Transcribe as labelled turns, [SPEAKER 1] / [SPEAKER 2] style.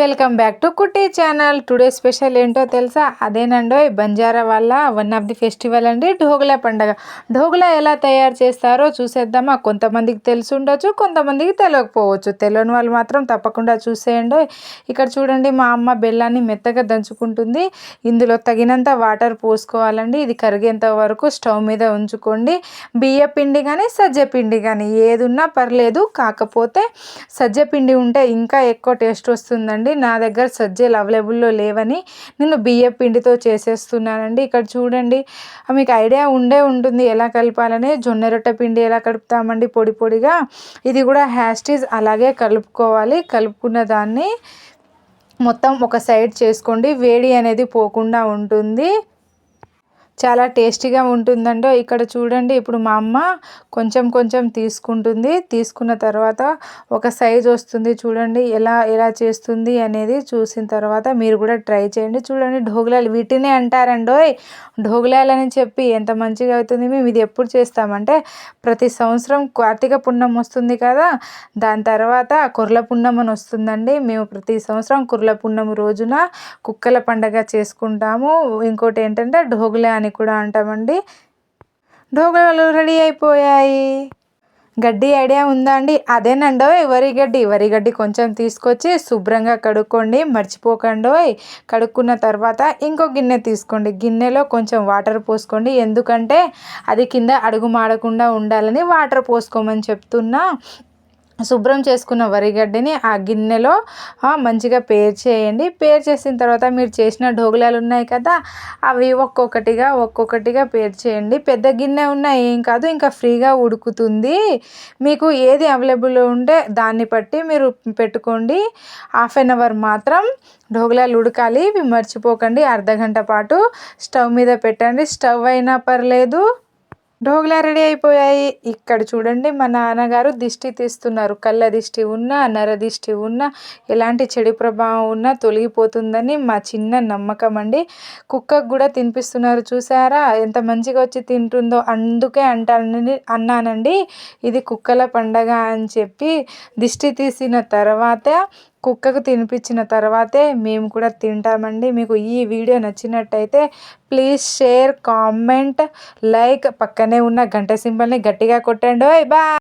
[SPEAKER 1] Welcome back to Kutti channel today special ఏంటో తెలుసా? అదేనండో బంజారా వాళ్ళ వన్ ఆఫ్ ది ఫెస్టివల్ అండి ఢోగులా పండగ. ఢోగులా ఎలా తయారు చేస్తారో చూసేద్దామా. కొంతమందికి తెలిసి ఉండొచ్చు కొంతమందికి తెలియకపోవచ్చు తెలియని వాళ్ళు మాత్రం తప్పకుండా చూసేయండి. ఇక్కడ చూడండి మా అమ్మ బెల్లాన్ని మెత్తగా దంచుకుంటుంది. ఇందులో తగినంత వాటర్ పోసుకోవాలండి. ఇది కరిగేంత వరకు స్టవ్ మీద ఉంచుకోండి. బియ్య పిండి కానీ సజ్జ పిండి కానీ ఏది ఉన్నా పర్లేదు. కాకపోతే సజ్జ పిండి ఉంటే ఇంకా ఎక్కువ టేస్ట్ వస్తుందండి. అండి. నా దగ్గర సజ్జలు అవైలబుల్లో లేవని నేను బియ్య పిండితో చేసేస్తున్నానండి. ఇక్కడ చూడండి మీకు ఐడియా ఉండే ఉంటుంది ఎలా కలపాలని. జొన్న రొట్టె పిండి ఎలా కలుపుతామండి పొడి పొడిగా. ఇది కూడా హ్యాస్టీజ్ అలాగే కలుపుకోవాలి. కలుపుకున్న దాన్ని మొత్తం ఒక సైడ్ చేసుకోండి. వేడి అనేది పోకుండా ఉంటుంది. చాలా టేస్టీగా ఉంటుందండో ఇక్కడ చూడండి. ఇప్పుడు మా అమ్మ కొంచెం కొంచెం తీసుకుంటుంది. తీసుకున్న తర్వాత ఒక సైజ్ వస్తుంది చూడండి. ఎలా ఎలా చేస్తుంది అనేది చూసిన తర్వాత మీరు కూడా ట్రై చేయండి. చూడండి ఢోగులాలు వీటినే అంటారండోయ్. ఢోగులాలని చెప్పి ఎంత మంచిగా అవుతుంది. మేము ఇది ఎప్పుడు చేస్తామంటే ప్రతి సంవత్సరం కార్తీక పుణ్యం వస్తుంది కదా. దాని తర్వాత కుర్ల పుణ్యం అని వస్తుందండి. మేము ప్రతి సంవత్సరం కుర్ల పుణ్యం రోజున కుక్కల పండగ చేసుకుంటాము. ఇంకోటి ఏంటంటే ఢోగులే అని కూడా అంటామండి. ఢోగలు రెడీ అయిపోయాయి. గడ్డి ఐడియా ఉందా అండి? అదేనండో వరి గడ్డి. వరి గడ్డి కొంచెం తీసుకొచ్చి శుభ్రంగా కడుక్కోండి. మర్చిపోకండి కడుక్కున్న తర్వాత ఇంకో గిన్నె తీసుకోండి. గిన్నెలో కొంచెం వాటర్ పోసుకోండి. ఎందుకంటే అది కింద అడుగు మాడకుండా ఉండాలని వాటర్ పోసుకోమని చెప్తున్నా. శుభ్రం చేసుకున్న వరిగడ్డని ఆ గిన్నెలో మంచిగా పేర్ చేయండి. పేర్ చేసిన తర్వాత మీరు చేసిన ఢోగులాలు ఉన్నాయి కదా అవి ఒక్కొక్కటిగా ఒక్కొక్కటిగా పేర్ చేయండి. పెద్ద గిన్నె ఉన్న ఏం కాదు ఇంకా ఫ్రీగా ఉడుకుతుంది. మీకు ఏది అవైలబుల్ ఉంటే దాన్ని బట్టి మీరు పెట్టుకోండి. హాఫ్ అన్ అవర్ మాత్రం ఢోగులాలు ఉడకాలి. మర్చిపోకండి. అర్ధ గంట పాటు స్టవ్ మీద పెట్టండి. స్టవ్ అయినా పర్లేదు. ఢోగ్లా రెడీ అయిపోయాయి. ఇక్కడ చూడండి మా నాన్నగారు దిష్టి తీస్తున్నారు. కళ్ళ దిష్టి ఉన్నా నర దిష్టి ఉన్నా ఎలాంటి చెడు ప్రభావం ఉన్నా తొలగిపోతుందని మా చిన్న నమ్మకం అండి. కుక్కకు కూడా తినిపిస్తున్నారు. చూసారా? ఎంత మంచిగా వచ్చి తింటుందో అందుకే అంటానని అన్నానండి. ఇది కుక్కల పండగ అని చెప్పి దిష్టి తీసిన తర్వాత కుక్కకు తినిపించిన తర్వాతే మేము కూడా తింటామండి. మీకు ఈ వీడియో నచ్చినట్టయితే ప్లీజ్ షేర్ కామెంట్ లైక్ పక్కనే ఉన్న గంట సింబల్ని గట్టిగా కొట్టండి. బాయ్!